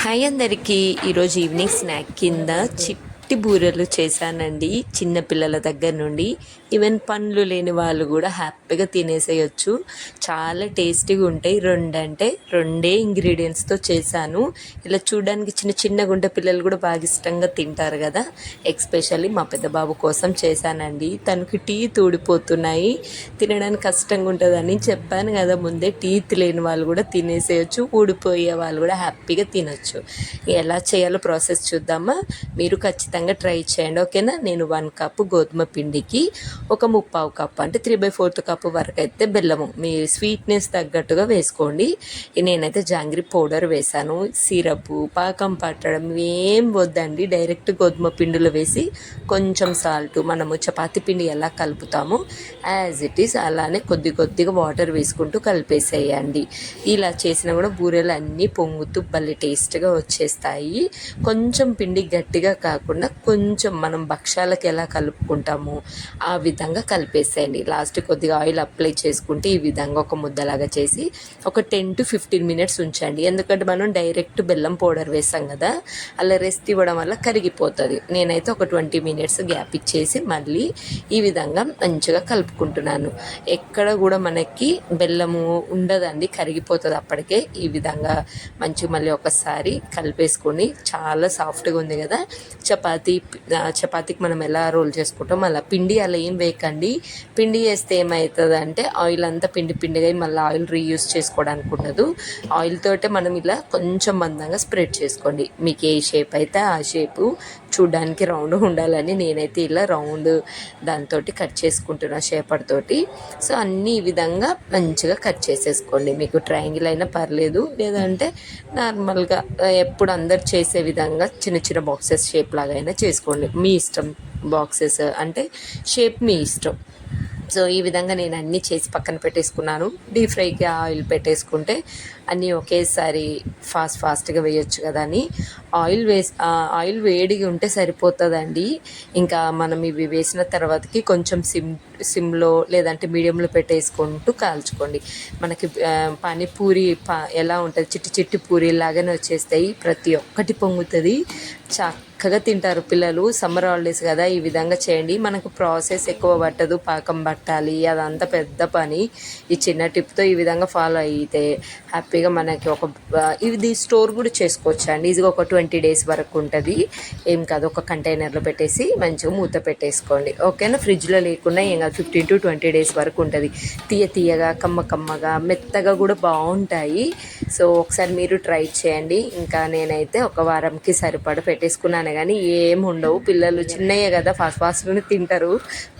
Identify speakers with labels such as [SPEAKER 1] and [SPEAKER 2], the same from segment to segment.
[SPEAKER 1] Hi అందరికీ ఈరోజు evening snack కింద మట్టి బూరెలు చేశానండి చిన్న పిల్లల దగ్గర నుండి. ఈవెన్ పండ్లు లేని వాళ్ళు కూడా హ్యాపీగా తినేసేయచ్చు. చాలా టేస్టీగా ఉంటాయి. రెండంటే రెండే ఇంగ్రీడియంట్స్తో చేశాను. ఇలా చూడడానికి చిన్న చిన్నగా ఉంటే పిల్లలు కూడా బాగా ఇష్టంగా తింటారు కదా. ఎక్స్పెషల్లీ మా పెద్ద బాబు కోసం చేశానండి. తనకి టీ తూడిపోతున్నాయి. తినడానికి కష్టంగా ఉంటుందని చెప్పాను కదా ముందే. టీత్ లేని వాళ్ళు కూడా తినేసేయచ్చు. ఊడిపోయే వాళ్ళు కూడా హ్యాపీగా తినొచ్చు. ఎలా చేయాలో ప్రాసెస్ చూద్దామా? మీరు ఖచ్చితంగా ట్రై చేయండి ఓకేనా? నేను వన్ కప్ గోధుమ పిండికి ఒక ముప్పావు కప్ అంటే త్రీ బై ఫోర్త్ కప్ వరకు అయితే బెల్లము. మీ స్వీట్నెస్ తగ్గట్టుగా వేసుకోండి. నేనైతే జాంగ్రీ పౌడర్ వేసాను సిరప్ పాకం పట్టడం ఏం వద్దండి. డైరెక్ట్ గోధుమ పిండిలో వేసి కొంచెం సాల్ట్ మనము చపాతి పిండి ఎలా కలుపుతామో యాజ్ ఇట్ ఈస్ అలానే కొద్ది కొద్దిగా వాటర్ వేసుకుంటూ కలిపేసేయండి. ఇలా చేసినా కూడా బూరెలు అన్నీ పొంగుతూ భలే టేస్ట్గా వచ్చేస్తాయి. కొంచెం పిండి గట్టిగా కాకుండా కొంచెం మనం భక్షాలకు ఎలా కలుపుకుంటామో ఆ విధంగా కలిపేసేయండి. లాస్ట్ కొద్దిగా ఆయిల్ అప్లై చేసుకుంటే ఈ విధంగా ఒక ముద్దలాగా చేసి ఒక టెన్ టు ఫిఫ్టీన్ మినిట్స్ ఉంచండి. ఎందుకంటే మనం డైరెక్ట్ బెల్లం పౌడర్ వేసాం కదా అలా రెస్ట్ ఇవ్వడం వల్ల కరిగిపోతుంది. నేనైతే ఒక ట్వంటీ మినిట్స్ గ్యాప్ ఇచ్చేసి మళ్ళీ ఈ విధంగా మంచిగా కలుపుకుంటున్నాను. ఎక్కడ కూడా మనకి బెల్లము ఉండదండి కరిగిపోతుంది అప్పటికే. ఈ విధంగా మంచిగా మళ్ళీ ఒకసారి కలిపేసుకొని చాలా సాఫ్ట్గా ఉంది కదా చపాతీ చపాతీకి మనం ఎలా రోల్ చేసుకుంటాం అలా పిండి అలా ఏం వేయకండి. పిండి వేస్తే ఏమవుతుంది అంటే ఆయిల్ అంతా పిండి పిండిగా అయి మళ్ళీ ఆయిల్ రీయూస్ చేసుకోవడానికి ఉండదు. ఆయిల్ తోటే మనం ఇలా కొంచెం మందంగా స్ప్రెడ్ చేసుకోండి. మీకు ఏ షేప్ అయితే ఆ షేపు చూడడానికి రౌండ్ ఉండాలని నేనైతే ఇలా రౌండ్ దాంతో కట్ చేసుకుంటున్నా షేపర్ తోటి. సో అన్నీ ఈ విధంగా మంచిగా కట్ చేసేసుకోండి. మీకు ట్రయాంగిల్ అయినా పర్లేదు లేదంటే నార్మల్గా ఎప్పుడు అందరు చేసే విధంగా చిన్న చిన్న బాక్సెస్ షేప్ లాగా అయినా చేసుకోండి. మీ ఇష్టం బాక్సెస్ అంటే షేప్ మీ ఇష్టం. సో ఈ విధంగా నేను అన్నీ చేసి పక్కన పెట్టేసుకున్నాను. డీప్ ఫ్రైకి ఆయిల్ పెట్టేసుకుంటే అన్నీ ఒకేసారి ఫాస్ట్ ఫాస్ట్గా వేయొచ్చు కదా అని. ఆయిల్ వేసి ఆయిల్ వేడిగా ఉంటే సరిపోతుందండి. ఇంకా మనం ఇవి వేసిన తర్వాతకి కొంచెం సిమ్ సిమ్లో లేదంటే మీడియంలో పెట్టేసుకుంటూ కాల్చుకోండి. మనకి పానీపూరి పా ఎలా ఉంటుంది? చిట్టి చిట్టి పూరి లాగానే వచ్చేస్తాయి. ప్రతి ఒక్కటి పొంగుతుంది. చక్కగా తింటారు పిల్లలు. సమ్మర్ హాలిడేస్ కదా ఈ విధంగా చేయండి. మనకు ప్రాసెస్ ఎక్కువ పట్టదు. పాకం పట్టాలి. అదంతా పెద్ద పని. ఈ చిన్న టిప్తో ఈ విధంగా ఫాలో అయితే హ్యాపీగా మనకి ఒక ఇది స్టోర్ కూడా చేసుకోవచ్చు అండి ఇది ఒక ట్వంటీ డేస్ వరకు ఉంటుంది. ఏం కాదు ఒక కంటైనర్లో పెట్టేసి మంచిగా మూత పెట్టేసుకోండి. ఓకేనా? ఫ్రిడ్జ్లో లేకుండా ఏం కాదు ఫిఫ్టీన్ టు ట్వంటీ డేస్ వరకు ఉంటుంది. తీయ తీయగా కమ్మ కమ్మగా మెత్తగా కూడా బాగుంటాయి. సో ఒకసారి మీరు ట్రై చేయండి. ఇంకా నేనైతే ఒక వారంకి సరిపడ పెట్టేసుకున్నాను. కానీ ఏం ఉండవు. పిల్లలు చిన్నయ్యే కదా ఫాస్ట్ ఫాస్ట్గానే తింటారు.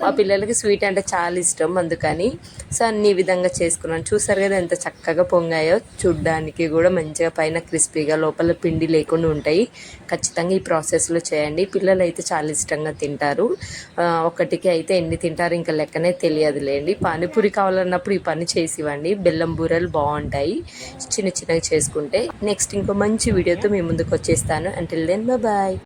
[SPEAKER 1] మా పిల్లలకి స్వీట్ అంటే చాలా ఇష్టం. అందుకని సో అన్ని విధంగా చేసుకున్నాను. చూసారు కదా ఎంత చక్కగా పొంగాయో? చూడ్డానికి కూడా మంచిగా పైన క్రిస్పీగా లోపల పిండి లేకుండా ఉంటాయి. ఖచ్చితంగా ఈ ప్రాసెస్లో చేయండి. పిల్లలు అయితే చాలా ఇష్టంగా తింటారు. ఒకటికి అయితే ఎన్ని తింటారు ఇంకా లెక్కనే తెలియదులేండి. పానీపూరి కావాలన్నప్పుడు ఈ పని చేసి ఇవ్వండి బెల్లం బూరెలు బాగుంటాయి. చిన్న చిన్నగా చేసుకుంటే. నెక్స్ట్ ఇంకో మంచి వీడియోతో మీ ముందుకు వచ్చేస్తాను. Until then bye